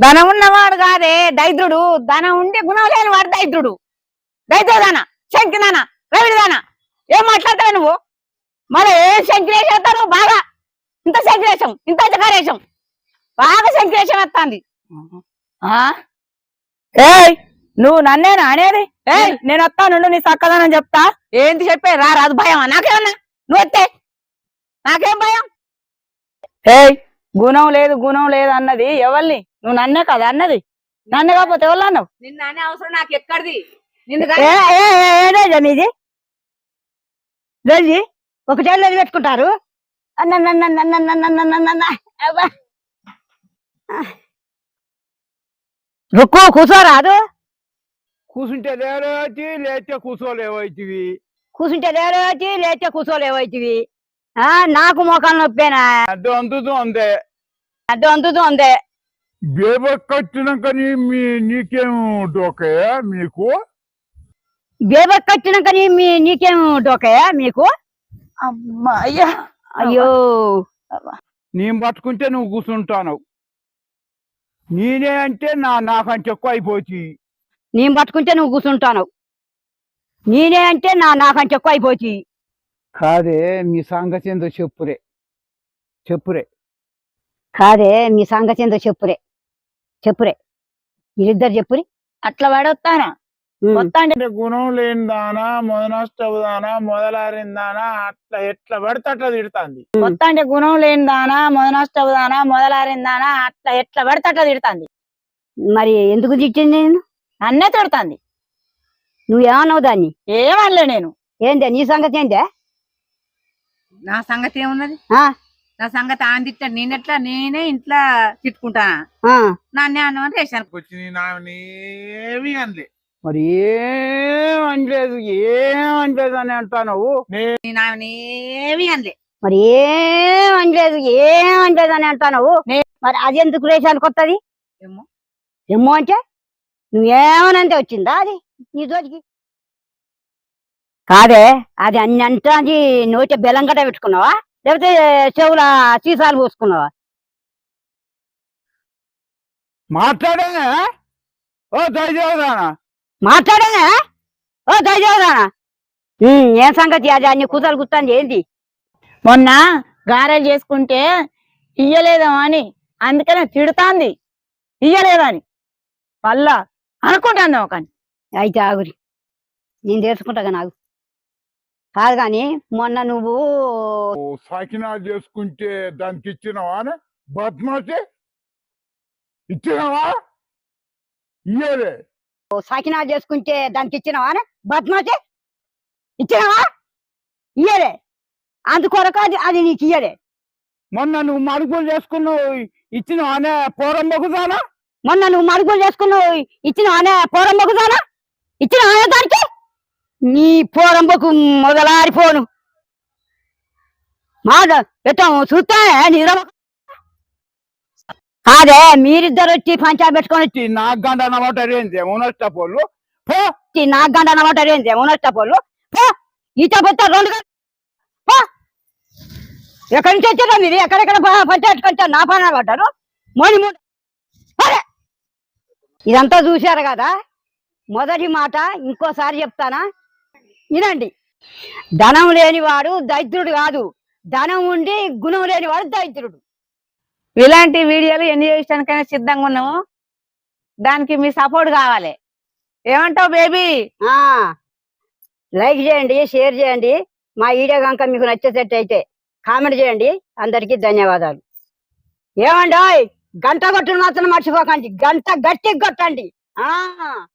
ధనం ఉన్నవాడు కాదే దైద్రుడు. ధనం ఉంటే గుణం లేని వాడు దైద్రుడు. దైద్రుదాన శంకిదాన రవిదాన ఏం మాట్లాడతావు నువ్వు? మరి ఏం శంకిరేషం వేస్తావు బాగా. ఇంత శంకిరేషం ఇంత జకారేషం బాగా శంకిరేషం వేస్తాంది. ఆ? ఏయ్ నువ్వు నన్నేనా అనేది? ఏయ్! నేను వస్తాను నీ చక్కదనం చెప్తా. ఏంటి చెప్పే? రా రాదు భయం నాకేమన్నా? నువ్వు వస్తే నాకేం భయం? ఏయ్ గుణం లేదు గుణం లేదు అన్నది ఎవరిని నువ్వు నన్నే కదా అన్నది? నన్ను కాకపోతే ఎవరు అన్నావు? అనే అవసరం నాకు ఎక్కడిది? మీది రోజు ఒకటే రోజు? పెట్టుకుంటారు? రుక్కు కూర్చోరాదు కూర్చుంటే లేరోచి లేతే కూర్చోలేవైతివి కూర్చుంటే లేరోచి లేతే కూర్చోలేవైతివి నాకు మోకాలు నొప్పేనా? అద్దం అందుతూ అందే అద్దం అందుతూ అందే బేబెక్కొచ్చినాక నీ మీ నీకేం డోకే మీకు? బేబక్ కట్టినాక నీ మీ నీకేం డోకయా మీకు? అమ్మా అయ్యా. అయ్యో. నేను పట్టుకుంటే నువ్వు కూర్చుంటాను నేనే అంటే నా నాకంటే ఎక్కువ అయిపోయి నేను పట్టుకుంటే నువ్వు కూర్చుంటాను నేనే అంటే నా నాకంటే ఎక్కువ అయిపోయి కాదే మీ సంగతి ఏందో చెప్పురే. చెప్పురే. కాదే మీ సంగతి ఏందో చెప్పురే. చెప్పురే. మీరిద్దరు చెప్పురి అట్లా పడొస్తానా వస్తా అంటే గుణం లేని దానా మొదనష్టపు దానా మొదలారిన దానా అట్లా ఎట్లా పడితే అట్లా తిడుతుంది. అంటే గుణం లేని దానా మొదనష్టపు దానా మొదలారిన దానా అట్లా ఎట్లా పడితే అట్లా తిడుతుంది. మరి ఎందుకు తిట్టింది నేను అన్నే తిడుతుంది. నువ్వేమన్నావు దాన్ని? ఏమనలే నేను. ఏందే నీ సంగతి ఏందే? నా సంగతి ఏమున్నది? ఆ, నా సంగతి ఆయన తిట్టాడు నేనెట్లా నేనే ఇంట్లో తిట్టుకుంటానా? ఆ. నాన్నే అన్నమని రేషన్ అనలే. మరి ఏం అనలేదు ఏం అనలేదు అని అంటావు నేను ఆమెనేమి అనలే. మరి ఏం అనలేదు ఏం అనలేదు అని అంటావు మరి అది ఎందుకు రేషానికి వస్తుంది ఏమో. ఏమో అంటే నువ్వేమనంటే వచ్చిందా అది? నీ జోలికి? కాదే అది అన్ని అంటే అది నోటి బెల్లం గట్ట పెట్టుకున్నావా? లేకపోతే చెవుల సీసాలు పోసుకున్నావా? మాట్లాడేనే? ఓ దయచేదానా మాట్లాడేనా? ఓ దయచేదానా ఏం సంగతి? అది అన్ని కూతలు గుర్తుంది ఏంది? మొన్న గారెలు చేసుకుంటే ఇయ్యలేదా అని అందుకనే తిడుతాంది. ఇయ్యలేదని. వల్ల అనుకుంటాను ఒక అయితే ఆగురి. నేను తెలుసుకుంటా నాకు కాదు కానీ మొన్న నువ్వు ఓ సకినాలు చేసుకుంటే దానికి ఇచ్చినవా బద్మాసి ఇచ్చినవా? ఇయ్యలే. సకినాలు చేసుకుంటే దానికి ఇచ్చినావా బద్మాచే ఇచ్చినావా? ఇయ్యలే. అందుకొరకు అది అది నీకు ఇయ్యలే. మొన్న నువ్వు మడుగులు చేసుకున్నావు ఇచ్చినవానే పోరమ్మకుదానా మొన్న నువ్వు మడుగులు చేసుకున్నావు ఇచ్చినావానే పోరంబకుదానా ఇచ్చినావా దానికి? నీ పోరంబకు మొదలారిపోను మాట పెట్టాము చూస్తే నీరమ కాదే మీరిద్దరు వచ్చి పంచాయతీ పెట్టుకొని నాకు గంట అన్నమాట రేందే ఉన్నష్టపోళ్ళు పో! వచ్చి నాకు గంట అన్నమాట ఉన్నట్టపోళ్ళు ఈత పెట్ట రెండు. ఎక్కడి నుంచి వచ్చారో మీరు? ఎక్కడెక్కడ పంచాయతీ కొంచెం నా పైన పడ్డారు? మోని అరే! ఇదంతా చూశారు కదా? మొదటి మాట ఇంకోసారి చెప్తానా? వినండి. ధనం లేనివాడు దరిద్రుడు కాదు. ధనం ఉండి గుణం లేనివాడు దరిద్రుడు. ఇలాంటి వీడియోలు ఎన్ని చేయడానికైనా సిద్ధంగా ఉన్నాము? దానికి మీ సపోర్ట్ కావాలి. ఏమంటావు బేబీ? ఆ లైక్ చేయండి షేర్ చేయండి. మా వీడియో కనుక మీకు నచ్చేటట్టు అయితే కామెంట్ చేయండి. అందరికీ ధన్యవాదాలు. ఏమండి గంట కొట్టును మాత్రం మర్చిపోకండి. గంట గట్టి కొట్టండి. ఆ.